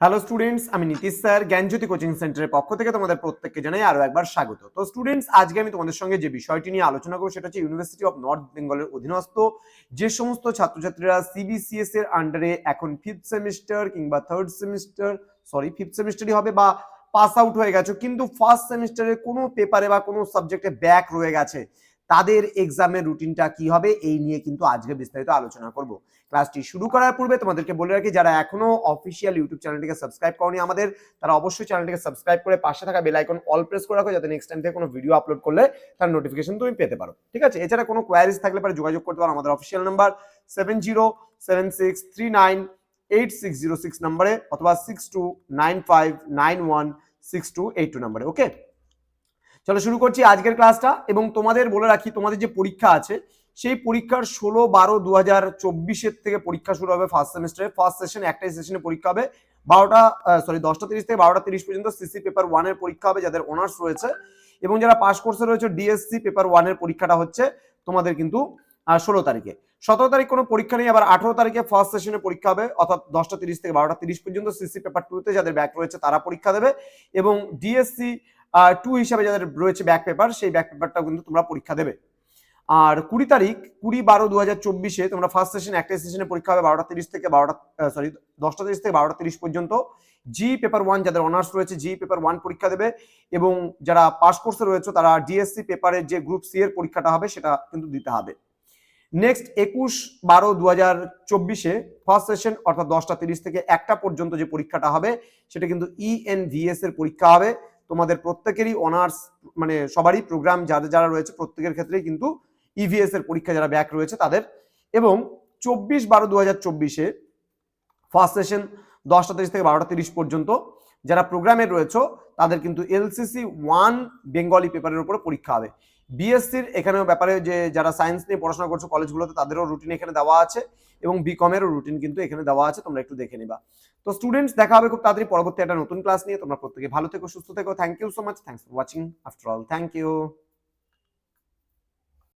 Hello students আমি Nitish sir, জ্ঞানজ্যোতি coaching সেন্টারের পক্ষ থেকে তোমাদের প্রত্যেককে জানাই আরও একবার স্বাগত। তো স্টুডেন্টস আজকে আমি তোমাদের সঙ্গে যে বিষয়টি নিয়ে আলোচনা করব সেটা হচ্ছে ইউনিভার্সিটি অফ নর্থ বেঙ্গলের অধীনস্থ। যে সমস্ত ছাত্রছাত্রীরা সিবিসিএস এর আন্ডারে এখন ফিফথ সেমিস্টার কিংবা থার্ড সেমিস্টার সরি ফিফথ সেমিস্টারই হবে বা পাস আউট হয়ে গেছো, কিন্তু ফার্স্ট সেমিস্টারের কোনো পেপারে বা কোনো সাবজেক্টে ব্যাক রয়ে গেছে। তাদের এক্সামের রুটিনটা কি হবে, এই নিয়ে কিন্তু আজকে বিস্তারিত আলোচনা করব। ক্লাসটি শুরু করার পূর্বে তোমাদেরকে বলে রাখি, যারা এখনও অফিসিয়াল ইউটিউব চ্যানেলটিকে সাবস্ক্রাইব করনি আমাদের, তারা অবশ্যই চ্যানেলটিকে সাবস্ক্রাইব করে পাশে থাকা বেল আইকন অল প্রেস করে রাখো, যাতে নেক্সট টাইম থেকে কোনো ভিডিও আপলোড করলে তার নোটিফিকেশন তুমি পেতে পারো। ঠিক আছে? এছাড়া কোনো কোয়ারিজ থাকলে পরে যোগাযোগ করতে পারো আমাদের official number seven zero seven six three nine eight six zero six নাম্বারে অথবা six two nine five nine one six two eight two নাম্বারে ওকে চলো শুরু করছি আজকের ক্লাসটা এবং তোমাদের বলে রাখি, তোমাদের যে পরীক্ষা আছে, সেই পরীক্ষার ষোলো বারো দু হাজার চব্বিশের থেকে পরীক্ষা শুরু হবে ফার্স্ট সেমিস্টারে ফার্স্ট সেশন একটাই সেশনে পরীক্ষা হবে। বারোটা সরি দশটা তিরিশ থেকে বারোটা তিরিশ পর্যন্ত সিসি পেপার ওয়ানের পরীক্ষা হবে, যাদের অনার্স রয়েছে। এবং যারা পাস কোর্সে রয়েছে ডিএসসি পেপার ওয়ানের পরীক্ষাটা হচ্ছে তোমাদের কিন্তু ষোলো তারিখে। সতেরো তারিখ কোনো পরীক্ষা নেই, আবার আঠারো তারিখে ফার্স্ট সেশনে পরীক্ষা হবে, অর্থাৎ দশটা তিরিশ থেকে বারোটা তিরিশ পর্যন্ত সিসি পেপার টুতে যাদের ব্যাক রয়েছে তারা পরীক্ষা দেবে এবং ডিএসসি টু হিসাবে যাদের রয়েছে ব্যাক পেপার সেই ব্যাক পেপারটাও কিন্তু তোমরা পরীক্ষা দেবে। আর কুড়ি তারিখ, কুড়ি বারো দু হাজার চব্বিশে তোমরা ফার্স্ট সেশন একটাই সেশনে পরীক্ষা হবে বারোটা তিরিশ থেকে বারোটা সরি দশটা তিরিশ থেকে বারোটা তিরিশ পর্যন্ত। জি পেপার ওয়ান যাদের অনার্স রয়েছে জি পেপার ওয়ান পরীক্ষা দেবে এবং যারা পাস কোর্সে রয়েছে তারা ডিএসসি পেপারের যে গ্রুপ সি এর পরীক্ষাটা হবে সেটা কিন্তু দিতে হবে। নেক্সট একুশ বারো দু হাজার চব্বিশে ফার্স্ট সেশন অর্থাৎ দশটা তিরিশ থেকে একটা পর্যন্ত যে পরীক্ষাটা হবে, সেটা কিন্তু E ইএনভিএস এর পরীক্ষা হবে। তোমাদের প্রত্যেকেরই অনার্স মানে সবারই প্রোগ্রাম যাদের যারা রয়েছে, প্রত্যেকের ক্ষেত্রেই কিন্তু ইভিএস এর পরীক্ষা যারা ব্যাক রয়েছে তাদের। এবং চব্বিশ বারো দু হাজার চব্বিশে ফার্স্ট সেশন দশটা তিরিশ থেকে বারোটা তিরিশ পর্যন্ত যারা প্রোগ্রামে রয়েছে, তাদের কিন্তু এলসিসি ওয়ান বেঙ্গলি পেপারের উপরে পরীক্ষা হবে। বিএসসির এখানেও ব্যাপারে যে যারা সায়েন্স নিয়ে পড়াশোনা করছ কলেজগুলোতে তাদেরও রুটিন এখানে দেওয়া আছে এবং বিকমেরও রুটিন কিন্তু এখানে দেওয়া আছে, তোমরা একটু দেখে নিবা। তো স্টুডেন্টস দেখা হবে খুব তাড়াতাড়ি পরবর্তী একটা নতুন ক্লাস নিয়ে। তোমরা প্রত্যেকে ভালো থেকো, সুস্থ থেকো। Thank you so much thanks for watching after all thank you